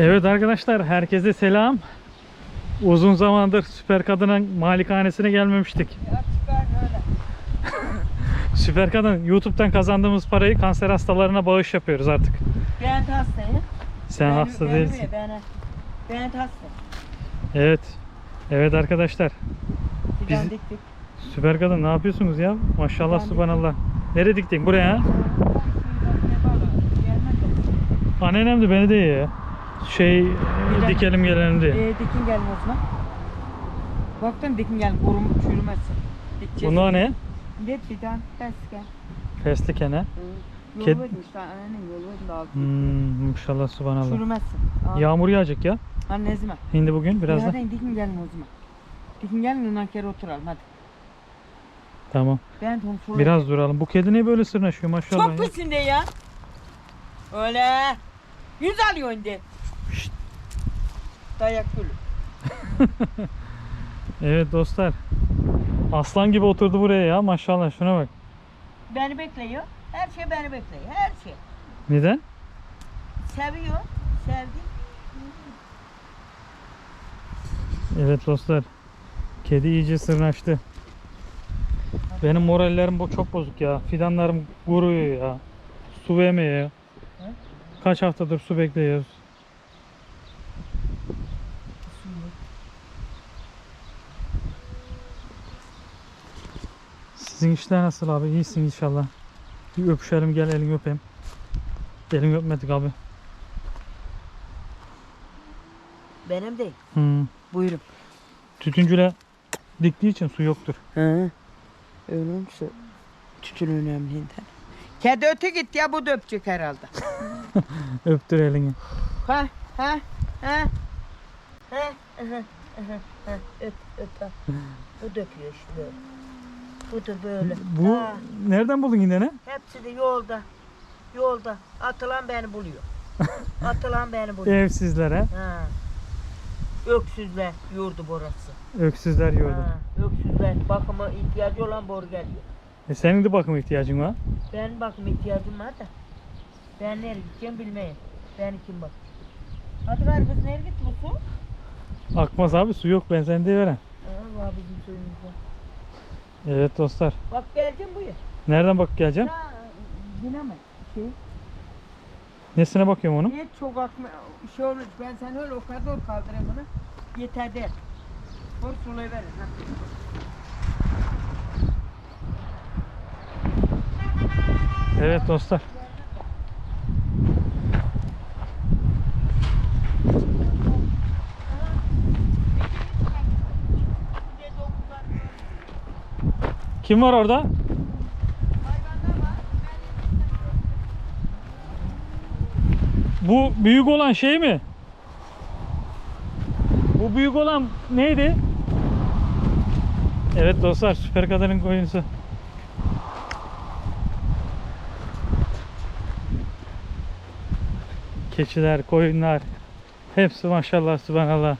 Evet arkadaşlar herkese selam. Uzun zamandır Süper Kadın'ın malikanesine gelmemiştik. Ya öyle. Süper Kadın YouTube'dan kazandığımız parayı kanser hastalarına bağış yapıyoruz artık. Ben de hastayım. Sen Ben- hasta ben- değilsin. Ben, ben de hastayım. Evet. Evet arkadaşlar. Biz-. Süper Kadın ne yapıyorsunuz ya? Maşallah Ben- subhanallah. Nereye diktin? Buraya ha? Annenem de beni de ya. Şey Güzel. dikelim gelelim diye. Ee, dikin gelme o zaman. Baktın dikin gel kurum çürümezsin. Dikeceğiz. Bunlar ne? Git fidan ters gel. Feslik ene. Yol Ked- verdim işte annenin yol verdim de aldım. Hmm, maşallah subhanallah. Çürümezsin. Al. Yağmur yağacak ya. Hadi ne zaman? Şimdi bugün biraz da. Hadi dikin gelme o zaman. Dikin gelme ondan kere oturalım hadi. Tamam. Ben onu sulayayım. Biraz duralım. Bu kedi niye böyle sırnaşıyor maşallah Çok ya. pisinde ya. Öyle. Yüz alıyorsun de. Dayak gülü. Evet dostlar. Aslan gibi oturdu buraya ya maşallah şuna bak. Beni bekliyor. Her şey beni bekliyor. Her şey. Neden? Seviyor. Sevdi. Evet dostlar. Kedi iyice sırnaştı. Benim morallerim bu çok bozuk ya. Fidanlarım kuruyor ya. Su vermiyor. Kaç haftadır su bekliyoruz. Sizin işler nasıl abi? İyisin inşallah. Bir öpüşelim gel elini öpeyim. Elini öpmedik abi. Benim değil. Hmm. Buyurun. Tütüncüle diktiği için su yoktur. Hı. Öyle olmuşsa tütün önemliyinden. Kedi öte gitti ya bu da öpecek herhalde. Öptür elini. ha ha ha. Ha. Öp, öp. Bu da öpüyor işte böyle. Bu da böyle. Bu Ha. nereden buldun yine ne? Hepsi de yolda. Yolda. Atılan beni buluyor. Atılan beni buluyor. Evsizlere, Ha. Öksüzler yurdu burası. öksüzler yurdu. Ha. Öksüzler bakıma ihtiyacı olan boru geliyor. E senin de bakım ihtiyacın var. Ben bakım ihtiyacım var da. Ben nereye gideceğim bilmeyin. Ben kim bak. Hadi ver kız nereye gitti bu su? Akmaz abi su yok ben seni de verem. Var bizim suyumuz var. Evet dostlar. Bak geldim buraya. Nereden bak geleceğim? Ha, yine mi? Şey, Nesine bakıyorum onun? niye çok akma, şey olur, ben sen öyle o kadar kaldırayım bunu. Yeter der. Vur sulayı verin. Ha. Evet dostlar. Kim var orada? Bu büyük olan şey mi? Bu büyük olan neydi? Evet dostlar süper kadının koyunusu. Keçiler, koyunlar hepsi maşallah subhanallah.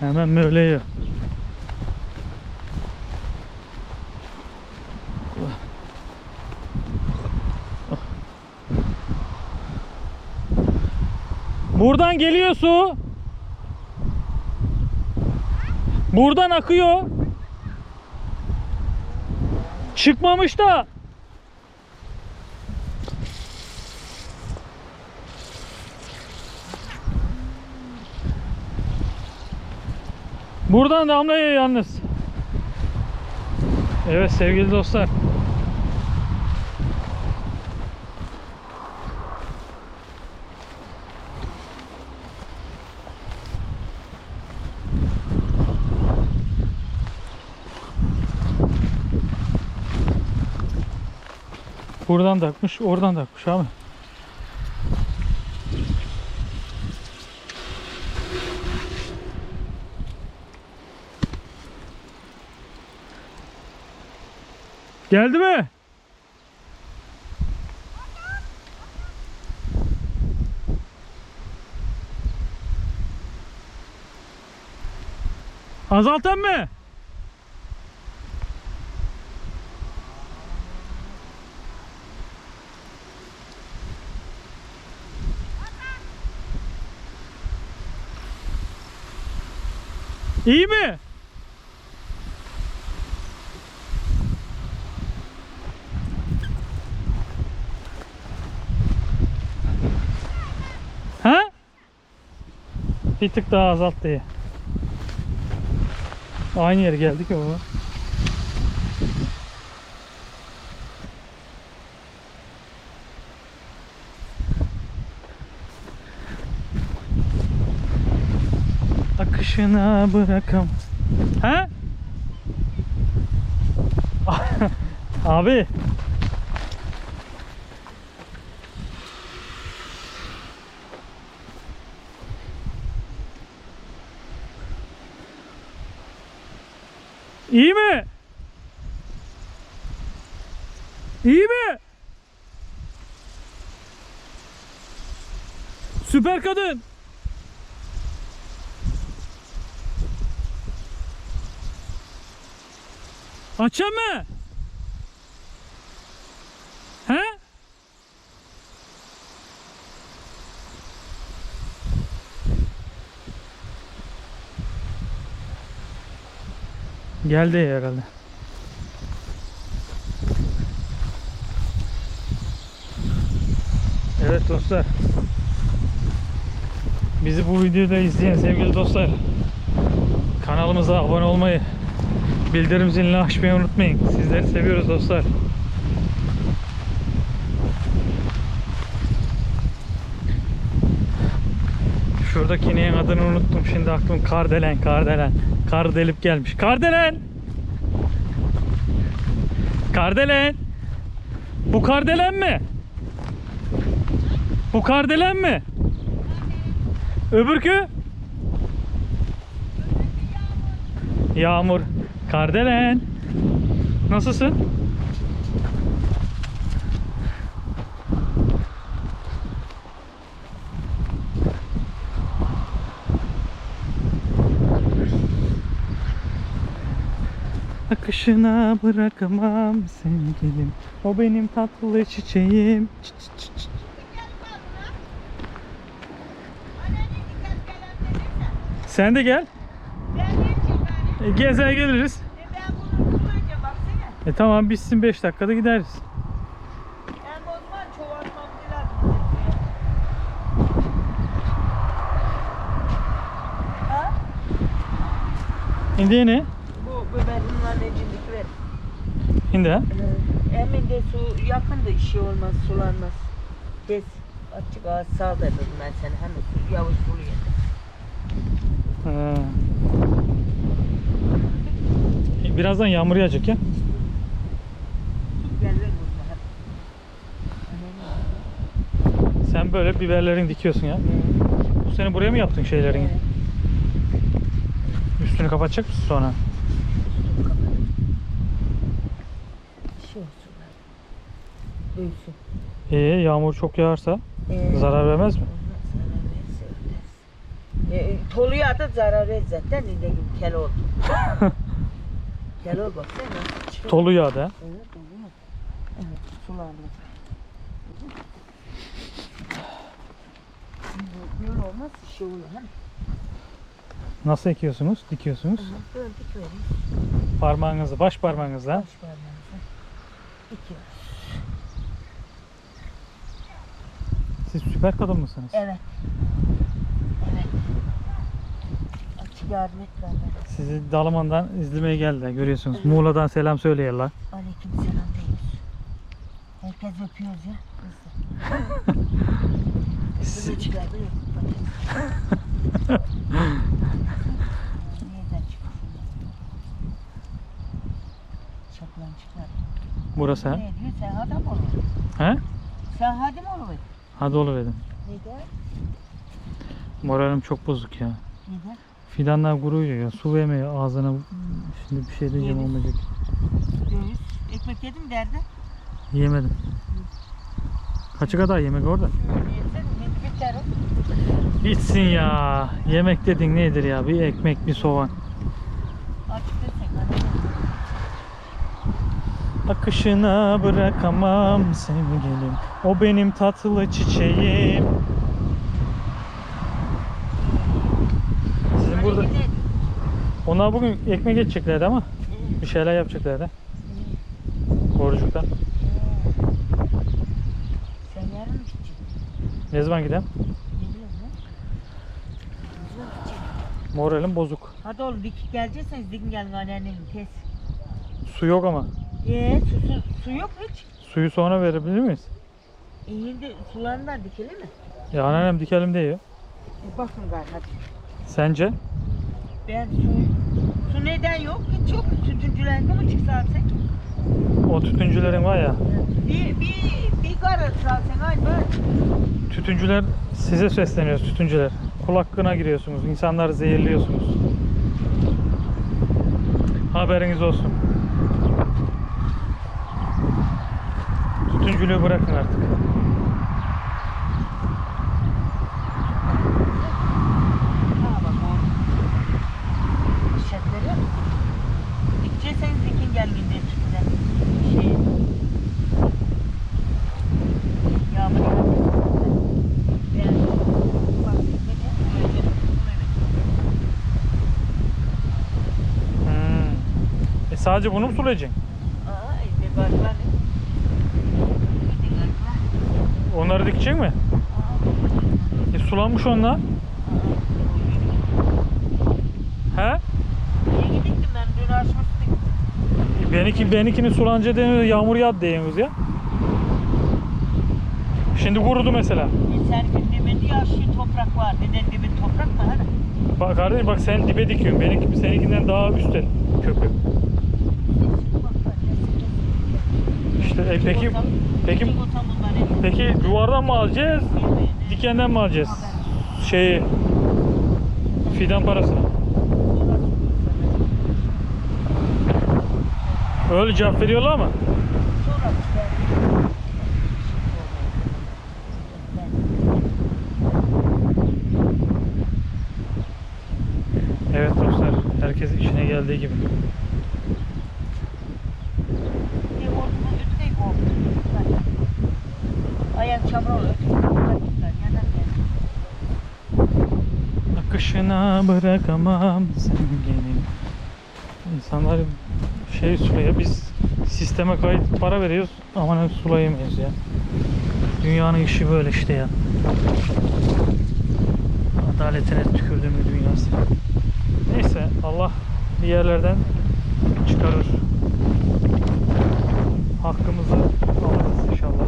Hemen mövleyiyor. Buradan geliyor su. Buradan akıyor. Çıkmamış da. Buradan damlıyor yalnız. Evet sevgili dostlar. Buradan da akmış, oradan da akmış abi. Geldi mi? Azaltan mı? İyi mi? Bir tık daha azalt diye. Aynı yere geldik ama. Akışına bırakam. Ha? Abi. İyi mi? İyi mi? Süper kadın. Açayım mı? He? Geldi herhalde. Evet dostlar. Bizi bu videoda izleyen sevgili dostlar. Kanalımıza abone olmayı, bildirim zilini açmayı unutmayın. Sizleri seviyoruz dostlar. Şuradaki ineğin adını unuttum. Şimdi aklım Kardelen, Kardelen. Kar delip gelmiş. Kardelen! Kardelen! Bu Kardelen mi? Bu Kardelen mi? Öbürkü? Yağmur. Kardelen. Nasılsın? Akışına bırakamam sevgilim O benim tatlı çiçeğim Çi- çi- çi-. Sen de gel e, geliriz. E tamam bitsin 5 dakikada gideriz. Ha? Şimdi ne? Bu biberin annecilik ver. Şimdi ha? Emin de su yakın da işi olmaz, sulanmaz. Kes. Açık ağız sağ dedim ben seni. Hemen su yavaş sulu yedim. Ha. E, Birazdan yağmur yağacak ya. Sen böyle biberlerini dikiyorsun ya Bu sene buraya mı yaptın şeylerini? Üstünü kapatacak mısın sonra? Şey olsun. Büyüsün. İyi E, yağmur çok yağarsa Ee, zarar vermez mi? E, toluya da zarar ver zaten. Ne gibi kel oldu. kel ol bak sen nasıl çıkıyor. Tolu yağdı ha. Evet, oluyor. Evet, sularla. Böyle olmaz, şey olur. Hani Nasıl ekiyorsunuz? Dikiyorsunuz. böyle dik vereyim. Parmağınızı, baş parmağınızla. Baş parmağınıza. Dikiyoruz. Siz süper kadın mısınız? Evet. Evet. Açık yardım et. Sizi Dalaman'dan izlemeye geldiler görüyorsunuz. Muğla'dan selam söyleyiyorlar. Aleyküm selam diyoruz. Herkes öpüyoruz ya. Biz de. Bunu çıkardı yok. Nereden çıkıyorsun? Çaplan çıkar. Burası ha. Ne diyor? Sen adam ol. He? Sen hadi mi ol? Hadi oluverdim. Neden? Moralim çok bozuk ya. Neden? Fidanlar kuruyor ya. Su vermiyor ağzına. Şimdi bir şey diyeceğim Yemiş. olmayacak. Döviz. Ekmek yedim derdi. Yemedim. Kaçı kadar yemek orada? Bitsin ya. Yemek dedin nedir ya? Bir ekmek, bir soğan. Açık desek hadi. Akışına bırakamam sevgilim. O benim tatlı çiçeğim. Sizin burada Onlar bugün ekmek geçeceklerdi ama bir şeyler yapacaklardı. Borucuktan. Sen yarın mı gideceksin? Ne zaman gidelim? Moralim bozuk. Hadi oğlum dik gelecekseniz dikin gelin anneannemin tez. Su yok ama. Su, su, su yok hiç? Suyu sonra verebilir miyiz? E şimdi sularından dikelim mi? Ya anneannem dikelim diyor. E bakın gari hadi. Sence? Ben su, su neden yok? Hiç yok. Sütüncülerde mi çıksa sen? O tütüncülerin var ya. Bir, bir, bir karı sen aynı böyle. Tütüncüler size sesleniyoruz tütüncüler. Kul hakkına giriyorsunuz. insanları zehirliyorsunuz. Haberiniz olsun. Tütüncülüğü bırakın artık. Ha bak o. Şetleri. Dikecekseniz dikin gelin diye tütünden. Şey. Yağmur yağıyor. Ben bak dikeceğim. Böyle böyle. Hmm. E sadece bunu mu sulayacaksın? Aa, işte bak lan. Dikin dikecek mi? E sulanmış onlar. He? İyi gidiktim ben dün açmıştım. E Benimki, benimkinin sulanca deniyor yağmur yağdı diyorsunuz ya. Şimdi kurudu mesela. E sen dibinde yaşlı toprak var. Neden dibin toprak mı hani? Bak kardeşim bak sen dibe dikiyorsun. Benimki seninkinden daha üstte kesin İşte e, peki peki peki duvardan mı alacağız? Dikenden mi alacağız? Şeyi fidan parasını. Öyle cevap veriyorlar işte. Evet dostlar, herkes işine geldiği gibi. Akışına bırakamam sevgini. İnsanlar şey sulaya biz sisteme kayıt para veriyoruz ama ne sulayamayız ya. Dünyanın işi böyle işte ya. Adaletine tükürdüğümü dünyası. Neyse Allah bir yerlerden çıkarır. Hakkımızı alırız inşallah.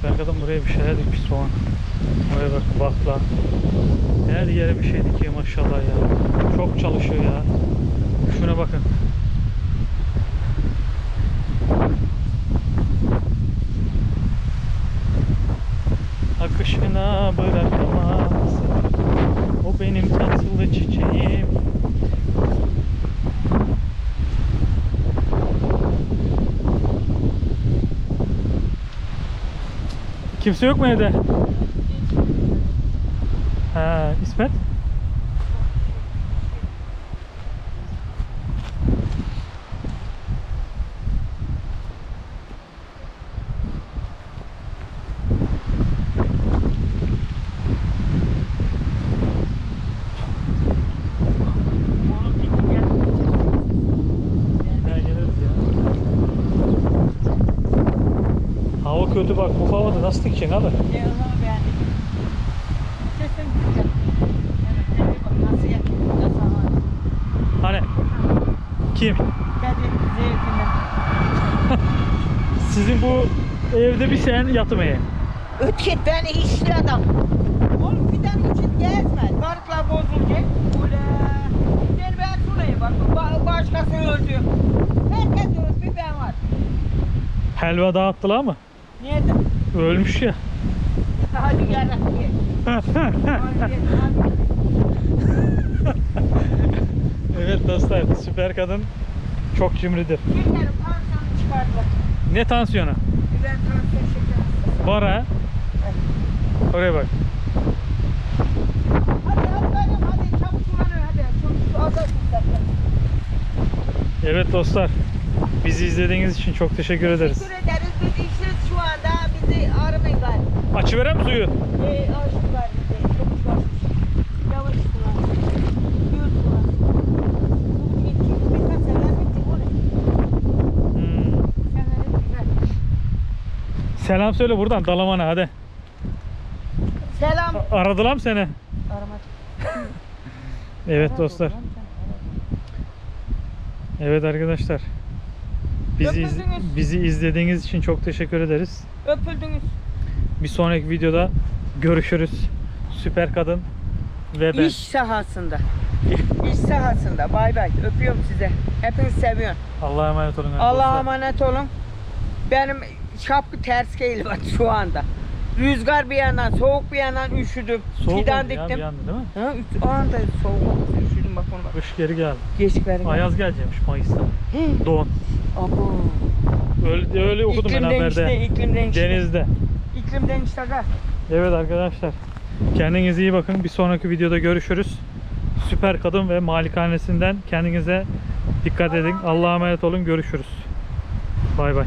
Süper buraya bir soğan. Oraya bak bakla. Her yere bir şey dikiyor maşallah ya. Çok çalışıyor ya. Şuna bakın. Akışına bırakamaz. O benim tatlı çiçeğim. Kimse yok mu evde? Ha, İsmet? Oğlum dikin gel. Ha, geliriz ya. Hava kötü bak bu havada nasıl dikeceksin abi? Evet, bak nasıl. Nasıl hava. Hani kim? Zeytinden. Sizin bu evde bir sen yatmaya. Ötket beni işli adam. Oğlum fidan için gezme. Barkla bozulacak. Ula. Gel ben şuraya bak. Ba- başkası öldü. Herkes öldü. Bir ben var. Helva dağıttılar mı? Nerede? Ölmüş ya. Hadi. Hadi. evet dostlar süper kadın çok cimridir. Şekerim tansiyonu çıkardılar. Ne tansiyonu? Ben tansiyon şeker hastası. Var ha. Oraya bak. Hadi hadi benim hadi çabuk kullanın hadi. Çok azar zaten. Evet dostlar. Bizi izlediğiniz için çok teşekkür ederiz. Teşekkür ederiz. Bizi Açıverem suyu. E, aşık var bize. Çok başmış. Yavaş sular. Düz sular. Bu geçtiğimiz birkaç bitti ne? Hmm. Güzel. Selam söyle buradan Dalaman'a hadi. Selam. Aradılar mı seni? Arama. Evet dostlar. Evet arkadaşlar. Bizi iz- Öpüldünüz. bizi izlediğiniz için çok teşekkür ederiz. Öpüldünüz. Bir sonraki videoda görüşürüz. Süper kadın ve ben. İş sahasında. İş sahasında. Bay bay. Öpüyorum size. Hepinizi seviyorum. Allah'a emanet olun. Allah'a emanet olun. Benim şapkı ters geliyor şu anda. Rüzgar bir yandan, soğuk bir yandan üşüdüm. Soğuk Fidan oldu ya bir diktim. anda değil mi? Ha, üç, o anda soğuk oldu. Üşüdüm bak ona bak. Kış geri geldi. Geçiklerim. Ayaz gelecekmiş Mayıs'ta. Don. Abo. Öyle, öyle okudum ben İklim değişti, haberde. iklim değişti. Denizde. İklim değişti aga. Evet arkadaşlar. Kendinize iyi bakın. Bir sonraki videoda görüşürüz. Süper kadın ve malikanesinden kendinize dikkat edin. Allah'a emanet olun. Görüşürüz. Bay bay.